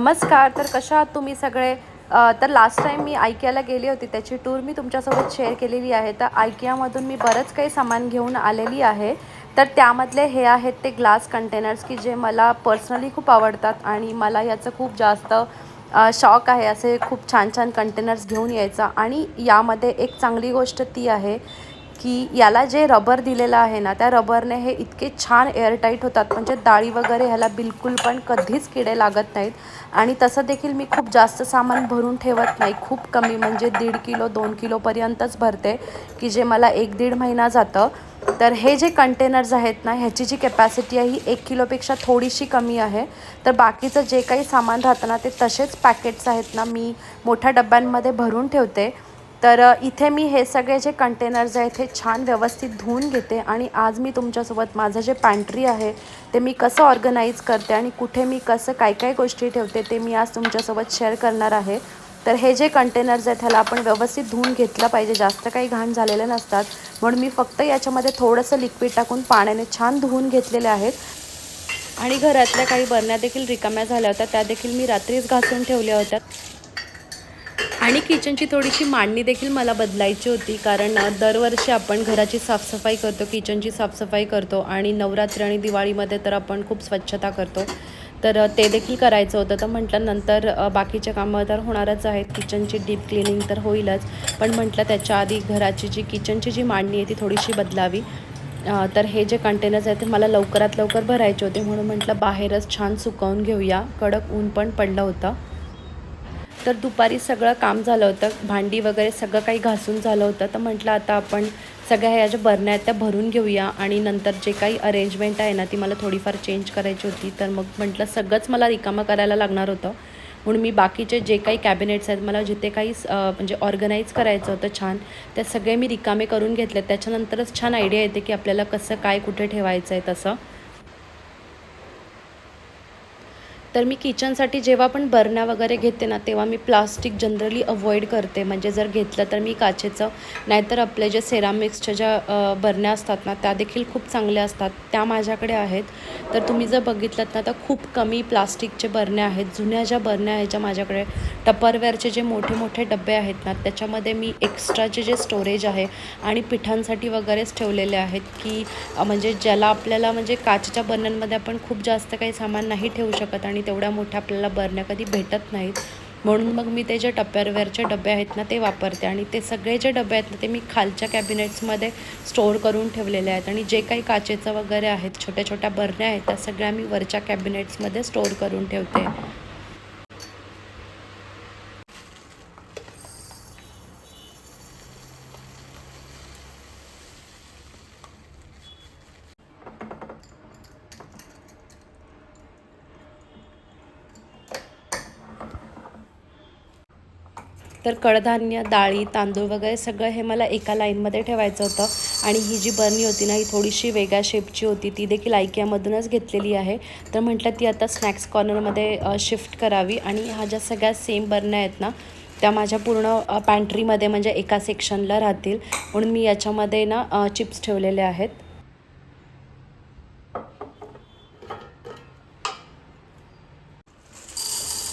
नमस्कार तर कशा आहात तुम्ही सगळे? तर लास्ट टाईम मी आयकियाला गेली होती त्याची टूर मी तुमच्यासोबत शेअर केलेली आहे. तर आयकियामधून मी बरंच काही सामान घेऊन आलेली आहे. तर त्यामधले हे आहेत ते ग्लास कंटेनर्स की जे मला पर्सनली खूप आवडतात आणि मला याचं खूप जास्त शॉक आहे असे खूप छान छान कंटेनर्स घेऊन यायचा. आणि यामध्ये एक चांगली गोष्ट ती आहे की याला जे रबर दिलेलं आहे ना त्या रबरने हे इतके छान एअरटाईट होतात. म्हणजे डाळी वगैरे ह्याला बिलकुल पण कधीच किडे लागत नाहीत. आणि तसं देखील मी खूप जास्त सामान भरून ठेवत नाही. खूप कमी म्हणजे दीड किलो दोन किलोपर्यंतच भरते की जे मला एक दीड महिना जातं. तर हे जे कंटेनर्स आहेत ना ह्याची जी कॅपॅसिटी आहे ही एक किलोपेक्षा थोडीशी कमी आहे. तर बाकीचं जे काही सामान राहतं ना ते तसेच पॅकेट्स आहेत ना मी मोठ्या डब्यांमध्ये भरून ठेवते. तर इथे मी हे सगळे जे कंटेनर्स आहेत हे छान व्यवस्थित धुवून घेते आणि आज मी तुमच्यासोबत माझं जे पॅन्ट्री आहे ते मी कसं ऑर्गनाईज करते आणि कुठे मी कसं काय काय गोष्टी ठेवते ते मी आज तुमच्यासोबत शेअर करणार आहे. तर हे जे कंटेनर्स आहेत ह्याला आपण व्यवस्थित धुवून घेतलं पाहिजे जास्त काही घाण झालेले नसतात. म्हणून मी फक्त याच्यामध्ये थोडंसं लिक्विड टाकून पाण्याने छान धुवून घेतलेले आहेत. आणि घरातल्या काही बरण्या देखील रिकाम्या झाल्या होत्या त्या देखील मी रात्रीच घासून ठेवल्या होत्या. आणि किचनची थोडीशी मांडणी देखील मला बदलायची होती. कारण दरवर्षी आपण घराची साफसफाई करतो किचनची साफसफाई करतो आणि नवरात्री आणि दिवाळीमध्ये तर आपण खूप स्वच्छता करतो. तर ते देखील करायचं होतं. तर म्हटलं नंतर बाकीचे कामं तर होणारच आहेत. किचनची डीप क्लिनिंग तर होईलच. पण म्हटलं त्याच्या आधी घराची जी किचनची जी मांडणी आहे ती थोडीशी बदलावी. तर हे जे कंटेनर्स आहेत ते मला लवकरात लवकर भरायचे होते. म्हणून म्हटलं बाहेरच छान सुकवून घेऊया. कडक ऊन पण पडलं होतं. तर दुपारी सगळं काम झालं होतं. भांडी वगैरे सगळं काही घासून झालं होतं. तर म्हटलं आता आपण सगळ्या ह्या ज्या बरण्या आहेत त्या भरून घेऊया आणि नंतर जे काही अरेंजमेंट आहे ना ती मला थोडीफार चेंज करायची होती. तर मग म्हटलं सगळंच मला रिकामं करायला लागणार होतं. म्हणून मी बाकीचे जे काही कॅबिनेट्स आहेत मला जिथे काही म्हणजे ऑर्गनाईज करायचं होतं छान ते सगळे मी रिकामे करून घेतले. त्याच्यानंतरच छान आयडिया येते की आपल्याला कसं काय कुठे ठेवायचं आहे तसं. तर मी किचनसाठी जेव्हा पण बरण्या वगैरे घेते ना तेव्हा मी प्लास्टिक जनरली अवॉइड करते. म्हणजे जर घेतलं तर मी काचेचं नाहीतर आपले जे सेरामिक्सच्या ज्या बरण्या असतात ना त्या देखील खूप चांगल्या असतात. त्या माझ्याकडे आहेत. तर तुम्ही जर बघितलं ना तर खूप कमी प्लास्टिकचे बरण्या आहेत. जुन्या ज्या बरण्या आहेत ज्या माझ्याकडे टपरवेअरचे जे मोठे मोठे डबे आहेत ना त्याच्यामध्ये मी एक्स्ट्राचे जे स्टोरेज आहे आणि पिठांसाठी वगैरेच ठेवलेले आहेत की म्हणजे ज्याला आपल्याला म्हणजे काचेच्या बर्ण्यांमध्ये आपण खूप जास्त काही सामान नाही ठेवू शकत आणि तेवढ्या मोठ्या आपल्याला बरण्या कधी भेटत नाहीत. म्हणून मग मी ते जे टप्प्यारवेअरचे डबे आहेत ना ते वापरते. आणि ते सगळे जे डबे आहेत ना ते मी खालच्या कॅबिनेट्समध्ये स्टोअर करून ठेवलेले आहेत. आणि जे काही काचेचं वगैरे आहेत छोट्या छोट्या बरण्या आहेत त्या सगळ्या मी वरच्या कॅबिनेट्समध्ये स्टोअर करून ठेवते. तर कडधान्य डाळी तांदूळ वगैरे सगळं हे मला एका लाईनमध्ये ठेवायचं होतं. आणि ही जी बरणी होती ना ही थोडीशी वेगळ्या शेपची होती. ती देखील आयकियामधूनच घेतलेली आहे. तर म्हटलं ती आता स्नॅक्स कॉर्नरमध्ये शिफ्ट करावी. आणि ह्या ज्या सगळ्या सेम बरण्या आहेत ना त्या माझ्या पूर्ण पॅन्ट्रीमध्ये म्हणजे एका सेक्शनला राहतील. म्हणून मी याच्यामध्ये ना चिप्स ठेवलेले आहेत.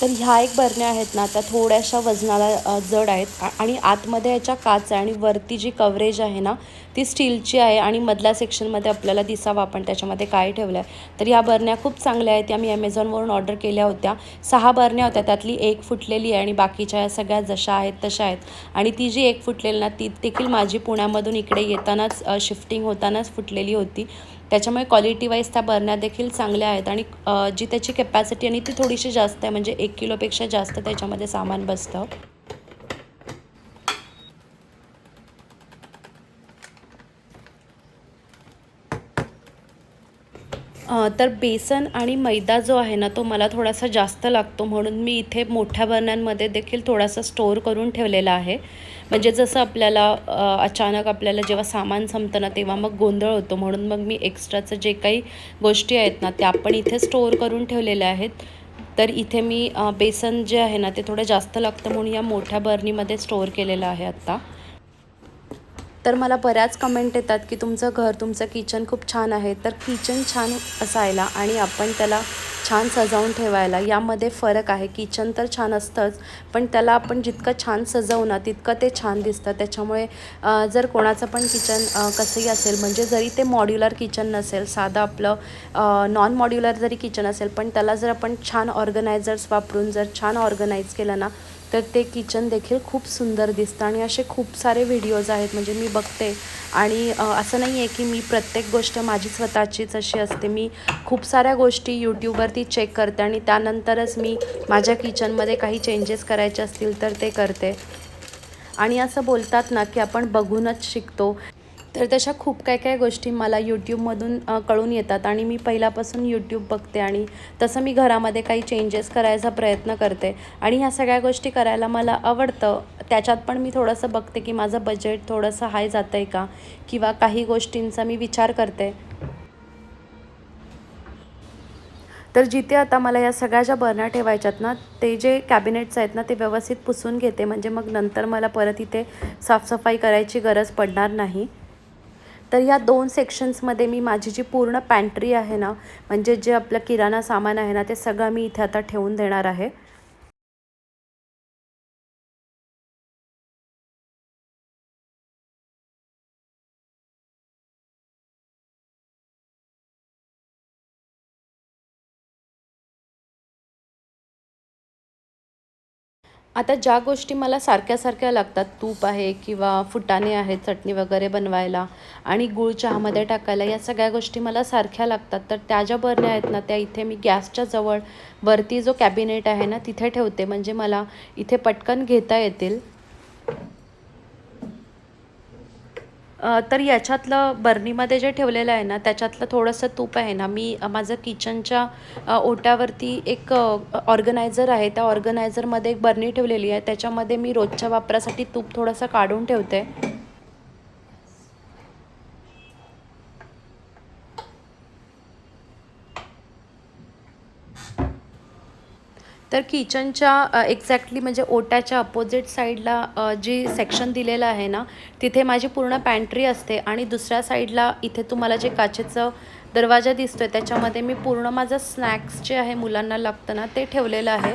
तर ह्या एक बरण्या आहेत ना त्या थोड्याशा वजनाला जड आहेत. आणि आतमध्ये याच्या काच आहे आणि वरती जी कवरेज आहे ना ती स्टीलची आहे आणि मधल्या सेक्शनमध्ये आपल्याला दिसावं आपण त्याच्यामध्ये काय ठेवलं आहे तर ह्या बरण्या खूप चांगल्या आहेत. त्या मी ॲमेझॉनवरून ऑर्डर केल्या होत्या. सहा बरण्या होत्या. त्यातली एक फुटलेली आहे आणि बाकीच्या या सगळ्या जशा आहेत तशा आहेत. आणि ती जी एक फुटलेली ना ती देखील माझी पुण्यामधून इकडे येतानाच शिफ्टिंग होतानाच फुटलेली होती. त्याच्यामुळे क्वालिटी वाईज त्या बरण्या देखील चांगल्या आहेत आणि जी त्याची कॅपॅसिटी आणि ती थोडीशी जास्त आहे. म्हणजे एक किलोपेक्षा जास्त त्याच्यामध्ये सामान बसतं. तर बेसन आणि मैदा जो आहे ना तो मला थोडासा जास्त लागतो म्हणून मी इथे मोठ्या बरण्यांमध्ये देखील थोडासा स्टोअर करून ठेवलेला आहे. म्हणजे जसं आपल्याला अचानक आपल्याला जेव्हा सामान संपतं ना तेव्हा मग गोंधळ होतो म्हणून मग मी एक्स्ट्राचं जे काही गोष्टी आहेत ना त्या पण इथे स्टोअर करून ठेवलेल्या आहेत. तर इथे मी बेसन जे आहे ना ते थोडं जास्त लागतं म्हणून या मोठ्या बरणीमध्ये स्टोअर केलेलं आहे आत्ता. तर मला बऱ्याच कमेंट येतात की तुमचं घर तुमचं किचन खूप छान आहे. तर किचन छान असायला आणि आपण त्याला छान सजावून ठेवायला. यामध्ये फरक आहे. किचन तर छान असतंच पण त्याला आपण जितकं छान सजवू ना तितकं ते छान दिसतं. त्याच्यामुळे जर कोणाचं पण किचन कसंही असेल म्हणजे जरी ते मॉड्युलर किचन नसेल साधं आपलं नॉन मॉड्युलर जरी किचन असेल पण त्याला जर आपण छान ऑर्गनायझर्स वापरून जर छान ऑर्गनाईज केलं ना तर ते किचन देखील खूप सुंदर दिसतं आणि असे खूप सारे व्हिडिओज आहेत. म्हणजे मी बघते. आणि असं नाही आहे की मी प्रत्येक गोष्ट माझी स्वतःचीच अशी असते. मी खूप साऱ्या गोष्टी यूट्यूबवरती चेक करते आणि त्यानंतरच मी माझ्या किचनमध्ये काही चेंजेस करायचे असतील तर ते करते. आणि असं बोलतात ना की आपण बघूनच शिकतो. तर तशा खूप काय काय गोष्टी मला यूट्यूबमधून कळून येतात आणि मी पहिल्यापासून यूट्यूब बघते आणि तसं मी घरामध्ये काही चेंजेस करायचा प्रयत्न करते. आणि ह्या सगळ्या गोष्टी करायला मला आवडतं. त्याच्यात पण मी थोडंसं बघते की माझं बजेट थोडंसं हाय जातं आहे का? किंवा काही गोष्टींचा मी विचार करते. तर जिथे आता मला या सगळ्या ज्या बर्न्या ठेवायच्यात ना ते जे कॅबिनेट्स आहेत ना ते व्यवस्थित पुसून घेते. म्हणजे मग नंतर मला परत इथे साफसफाई करायची गरज पडणार नाही. तर या दोन सेक्शन्समध्ये मी माझी जी पूर्ण पॅन्ट्री आहे ना म्हणजे जे आपलं किराणा सामान आहे ना ते सगळं मी इथे आता ठेवून देणार आहे. आता ज्या गोष्टी मला सारख्या सारख्या लागतात तूप आहे किंवा फुटाणे आहेत चटणी वगैरे बनवायला आणि गूळ चहामध्ये टाकायला या सगळ्या गोष्टी मला सारख्या लागतात. तर त्या ज्या बरण्या आहेत ना त्या इथे मी गॅसच्या जवळ वरती जो कॅबिनेट आहे ना तिथे ठेवते. म्हणजे मला इथे पटकन घेता येतील. तर याच्यातलं बर्नीमध्ये जे ठेवलेलं आहे ना त्याच्यातलं थोडंसं तूप आहे ना मी माझं किचनच्या ओट्यावरती एक ऑर्गनायझर आहे. त्या ऑर्गनायझरमध्ये एक बर्नी ठेवलेली आहे. त्याच्यामध्ये मी रोजच्या वापरासाठी तूप थोडंसं काढून ठेवते. तर किचनच्या एक्झॅक्टली म्हणजे ओट्याच्या अपोजिट साईडला जी सेक्शन दिलेलं आहे ना तिथे माझी पूर्ण पॅन्ट्री असते आणि दुसऱ्या साईडला इथे तुम्हाला जे काचेचं दरवाजा दिसतोय त्याच्यामध्ये मी पूर्ण माझं स्नॅक्स जे आहे मुलांना लागतं ना ते ठेवलेलं आहे.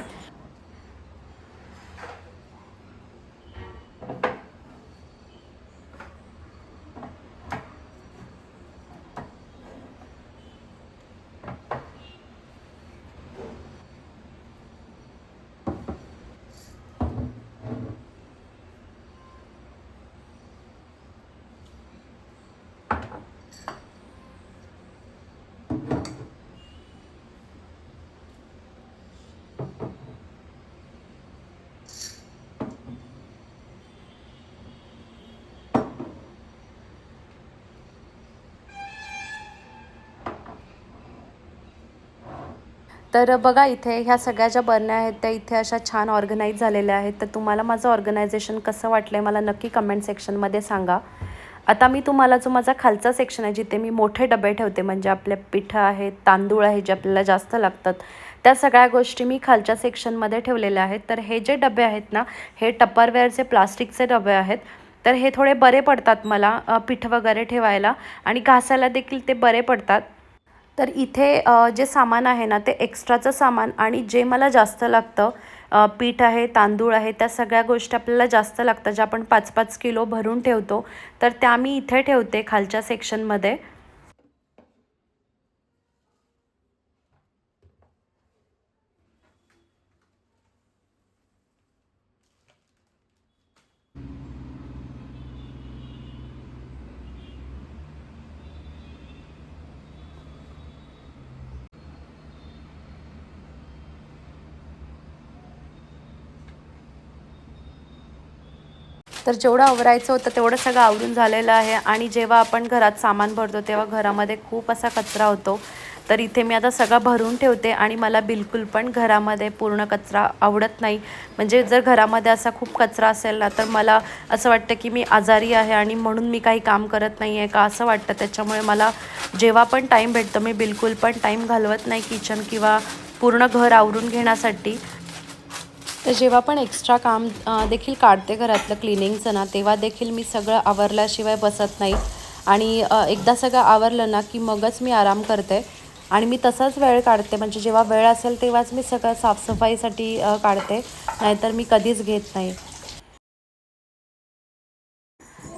तर बघा इथे ह्या सगळ्या ज्या बरण्या आहेत त्या इथे अशा छान ऑर्गनाईज झालेल्या आहेत. तर तुम्हाला माझं ऑर्गनायझेशन कसं वाटलं आहे मला नक्की कमेंट सेक्शनमध्ये सांगा. आता मी तुम्हाला जो माझा खालचा सेक्शन आहे जिथे मी मोठे डबे ठेवते म्हणजे आपले पिठं आहेत तांदूळ आहे जे आपल्याला जास्त लागतात त्या सगळ्या गोष्टी मी खालच्या सेक्शनमध्ये ठेवलेल्या आहेत. तर हे जे डबे आहेत ना हे टप्परवेअरचे प्लास्टिकचे डबे आहेत. तर हे थोडे बरे पडतात मला पीठ वगैरे ठेवायला. आणि घासायला देखील ते बरे पडतात. तर इथे जे सामान आहे ना ते एक्स्ट्राचं सामान आणि जे मला जास्त लागतं पीठ आहे तांदूळ आहे त्या सगळ्या गोष्टी आपल्याला जास्त लागतात ज्या आपण पाच पाच किलो भरून ठेवतो तर त्या मी इथे ठेवते खालच्या सेक्शनमध्ये तर जेवढं आवरायचं होतं तेवढं सगळं आवरून झालेलं आहे. आणि जेव्हा आपण घरात सामान भरतो तेव्हा घरामध्ये खूप असा कचरा होतो. तर इथे मी आता सगळं भरून ठेवते आणि मला बिलकुल पण घरामध्ये पूर्ण कचरा आवडत नाही. म्हणजे जर घरामध्ये असा खूप कचरा असेल ना तर मला असं वाटतं की मी आजारी आहे आणि म्हणून मी काही काम करत नाही आहे का असं वाटतं. त्याच्यामुळे मला जेव्हा पण टाईम भेटतो मी बिलकुल पण टाईम घालवत नाही किचन किंवा पूर्ण घर आवरून घेण्यासाठी. तर जेव्हा पण एक्स्ट्रा काम देखील काढते घरातलं क्लिनिंगचं ना तेव्हा देखील मी सगळं आवरल्याशिवाय बसत नाही. आणि एकदा सगळं आवरलं ना की मगच मी आराम करते. आणि मी तसाच वेळ काढते म्हणजे जेव्हा वेळ असेल तेव्हाच मी सगळं साफसफाईसाठी काढते. नाहीतर मी कधीच घेत नाही.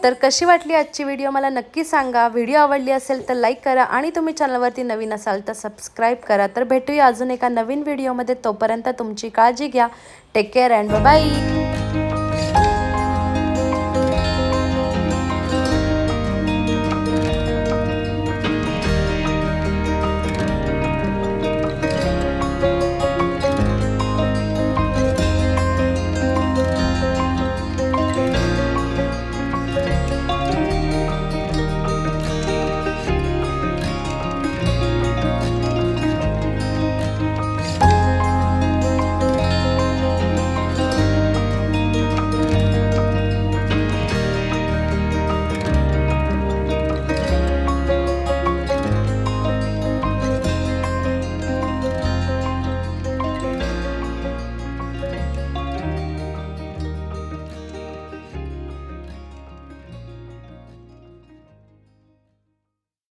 तर कशी वाटली आजची व्हिडिओ मला नक्की सांगा. व्हिडिओ आवडली असेल तर लाईक करा आणि तुम्ही चॅनलवरती नवीन असाल तर सबस्क्राईब करा. तर भेटूया अजून एका नवीन व्हिडिओमध्ये तोपर्यंत तुमची काळजी घ्या. Take care and bye